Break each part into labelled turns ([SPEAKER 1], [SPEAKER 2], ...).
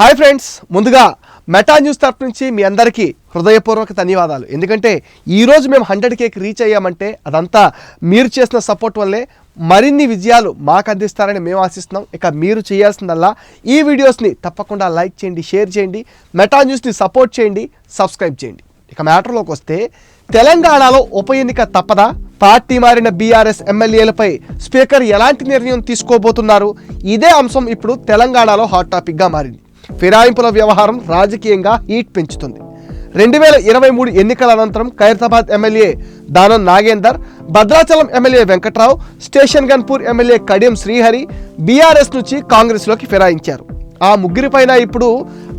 [SPEAKER 1] Hi friends ముందుగా Meta News తరఫు నుంచి మీ అందరికీ హృదయపూర్వక ధన్యవాదాలు. ఎందుకంటే ఈరోజు మేము హండ్రెడ్ కేక్ రీచ్ అయ్యామంటే అదంతా మీరు చేసిన సపోర్ట్ వల్లే మరిన్ని విజయాలు మాకు అందిస్తారని మేము ఆశిస్తున్నాం. ఇక మీరు చేయాల్సిందల్లా ఈ వీడియోస్ని తప్పకుండా లైక్ చేయండి షేర్ చేయండి మెటా న్యూస్ని సపోర్ట్ చేయండి సబ్స్క్రైబ్ చేయండి. ఇక మ్యాటర్లోకి వస్తే తెలంగాణలో ఉప ఎన్నిక తప్పదా? పార్టీ మారిన బీఆర్ఎస్ ఎమ్మెల్యేలపై స్పీకర్ ఎలాంటి నిర్ణయం తీసుకోబోతున్నారు? ఇదే అంశం ఇప్పుడు తెలంగాణలో హాట్ టాపిక్గా మారింది. ఫిరాయింపుల వ్యవహారం రాజకీయంగా హీట్ పెంచుతుంది. రెండు వేల ఇరవై మూడు ఎన్నికల అనంతరం Khairatabad MLA Danam Nagender Bhadrachalam MLA Venkatrao station Ghanpur MLA Kadiyam Srihari BRS నుంచి కాంగ్రెస్లోకి ఫిరాయించారు. ఆ ముగ్గురిపైన ఇప్పుడు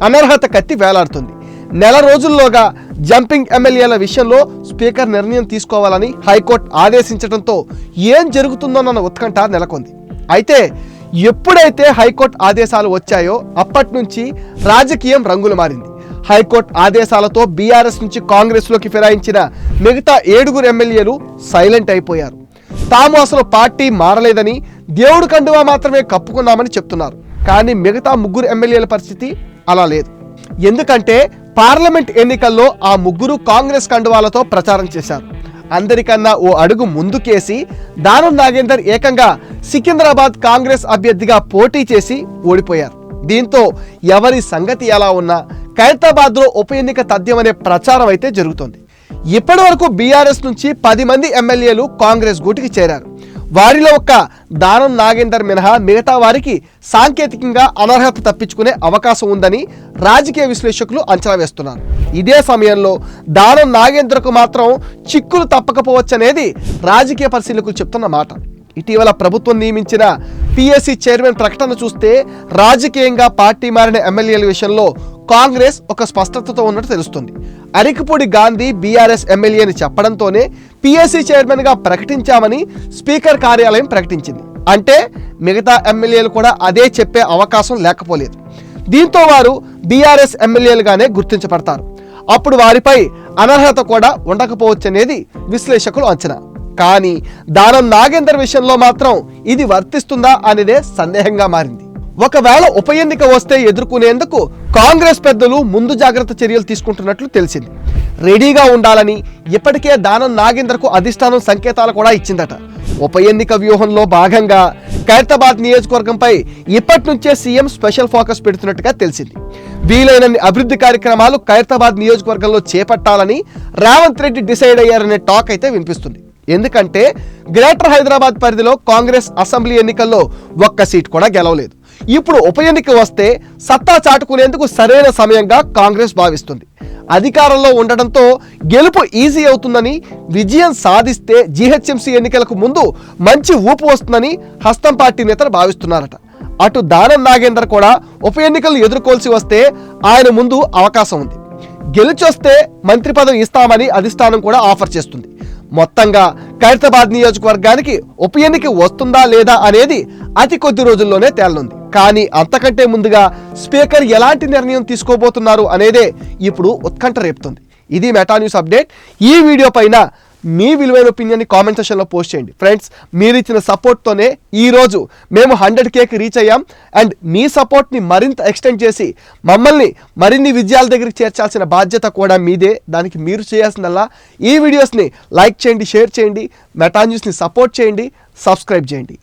[SPEAKER 1] అనర్హత కత్తి వేలాడుతుంది. నెల రోజుల్లోగా జంపింగ్ ఎమ్మెల్యేల విషయంలో స్పీకర్ నిర్ణయం తీసుకోవాలని హైకోర్టు ఆదేశించడంతో ఏం జరుగుతుందోనన్న ఉత్కంఠ నెలకొంది. అయితే ఎప్పుడైతే హైకోర్టు ఆదేశాలు వచ్చాయో అప్పటి నుంచి రాజకీయం రంగులు మారింది. హైకోర్టు ఆదేశాలతో బీఆర్ఎస్ నుంచి కాంగ్రెస్లోకి ఫిరాయించిన మిగతా ఏడుగురు ఎమ్మెల్యేలు సైలెంట్ అయిపోయారు. తాము అసలు పార్టీ మారలేదని దేవుడు కండువా మాత్రమే కప్పుకున్నామని చెప్తున్నారు. కానీ మిగతా ముగ్గురు ఎమ్మెల్యేల పరిస్థితి అలా లేదు. ఎందుకంటే పార్లమెంట్ ఎన్నికల్లో ఆ ముగ్గురు కాంగ్రెస్ కండువాలతో ప్రచారం చేశారు. అందరికన్నా ఓ అడుగు ముందుకేసి దానం నాగేందర్ ఏకంగా సికింద్రాబాద్ కాంగ్రెస్ అభ్యర్థిగా పోటీ చేసి ఓడిపోయారు. దీంతో ఎవరి సంగతి ఎలా ఉన్నా ఖైరతాబాద్లో ఉప ఎన్నిక తథ్యమనే ప్రచారం అయితే జరుగుతోంది. ఇప్పటి వరకు బీఆర్ఎస్ నుంచి పది మంది ఎమ్మెల్యేలు కాంగ్రెస్ గూటికి చేరారు. వారిలో ఒక్క దానం నాగేందర్ మినహా మిగతా వారికి సాంకేతికంగా అనర్హత తప్పించుకునే అవకాశం ఉందని రాజకీయ విశ్లేషకులు అంచనా వేస్తున్నారు. ఇదే సమయంలో దానం నాగేంద్రకు మాత్రం చిక్కులు తప్పకపోవచ్చనేది రాజకీయ పరిశీలకులు చెప్తున్న మాట. ఇటీవల ప్రభుత్వం నియమించిన పిఎస్సి చైర్మన్ ప్రకటన చూస్తే రాజకీయంగా పార్టీ మారిన ఎమ్మెల్యేల విషయంలో కాంగ్రెస్ ఒక స్పష్టతతో ఉన్నట్టు తెలుస్తుంది. అరికపూడి గాంధీ బీఆర్ఎస్ ఎమ్మెల్యేని చెప్పడంతోనే పిఎస్సి చైర్మన్గా ప్రకటించామని స్పీకర్ కార్యాలయం ప్రకటించింది. అంటే మిగతా ఎమ్మెల్యేలు కూడా అదే చెప్పే అవకాశం లేకపోలేదు. దీంతో వారు బీఆర్ఎస్ ఎమ్మెల్యేలుగానే గుర్తించబడతారు. అప్పుడు వారిపై అనర్హత కూడా ఉండకపోవచ్చనేది విశ్లేషకులు అంచనా. కానీ దానం నాగేందర్ విషయంలో మాత్రం ఇది వర్తిస్తుందా అనేదే సందేహంగా మారింది. ఒకవేళ ఉప ఎన్నిక వస్తే ఎదుర్కొనేందుకు కాంగ్రెస్ పెద్దలు ముందు జాగ్రత్త చర్యలు తీసుకుంటున్నట్లు తెలిసింది. రెడీగా ఉండాలని ఇప్పటికే దానం నాగేందర్కు అధిష్టానం సంకేతాలు కూడా ఇచ్చిందట. ఉప ఎన్నిక వ్యూహంలో భాగంగా ఖైరతాబాద్ నియోజకవర్గంపై ఇప్పటి నుంచే సీఎం స్పెషల్ ఫోకస్ పెడుతున్నట్టుగా తెలిసింది. వీలైనన్ని అభివృద్ధి కార్యక్రమాలు ఖైరతాబాద్ నియోజకవర్గంలో చేపట్టాలని రేవంత్ రెడ్డి డిసైడ్ అయ్యారనే టాక్ అయితే వినిపిస్తుంది. ఎందుకంటే గ్రేటర్ హైదరాబాద్ పరిధిలో కాంగ్రెస్ అసెంబ్లీ ఎన్నికల్లో ఒక్క సీట్ కూడా గెలవలేదు. ఇప్పుడు ఉప ఎన్నిక వస్తే సత్తా చాటుకునేందుకు సరైన సమయంగా కాంగ్రెస్ భావిస్తుంది. అధికారంలో ఉండడంతో గెలుపు ఈజీ అవుతుందని విజయం సాధిస్తే జీహెచ్ఎంసీ ఎన్నికలకు ముందు మంచి ఊపు వస్తుందని హస్తం పార్టీ నేతలు భావిస్తున్నారట. అటు దానం నాగేందర్ కూడా ఉప ఎన్నికలు ఎదుర్కోవాల్సి వస్తే ఆయన ముందు అవకాశం ఉంది. గెలిచొస్తే మంత్రి పదవి ఇస్తామని అధిష్టానం కూడా ఆఫర్ చేస్తుంది. మొత్తంగా ఖైరతాబాద్ నియోజకవర్గానికి ఉప ఎన్నిక వస్తుందా లేదా అనేది అతి కొద్ది రోజుల్లోనే తేలనుంది. కానీ అంతకంటే ముందుగా స్పీకర్ ఎలాంటి నిర్ణయం తీసుకోబోతున్నారు అనేదే ఇప్పుడు ఉత్కంఠ రేపుతుంది. ఇది మెటా న్యూస్ అప్డేట్. ఈ వీడియో పైన మీ విలువైన ఒపీనియన్ని కామెంట్ సెషన్లో పోస్ట్ చేయండి. ఫ్రెండ్స్ మీరు ఇచ్చిన సపోర్ట్తోనే ఈరోజు మేము హండ్రెడ్ కేక్ రీచ్ అయ్యాం. అండ్ మీ సపోర్ట్ని మరింత ఎక్స్టెండ్ చేసి మమ్మల్ని మరిన్ని విజయాల దగ్గరికి చేర్చాల్సిన బాధ్యత కూడా మీదే. దానికి మీరు చేయాల్సిందల్లా ఈ వీడియోస్ని లైక్ చేయండి షేర్ చేయండి మెటా న్యూస్ని సపోర్ట్ చేయండి సబ్స్క్రైబ్ చేయండి.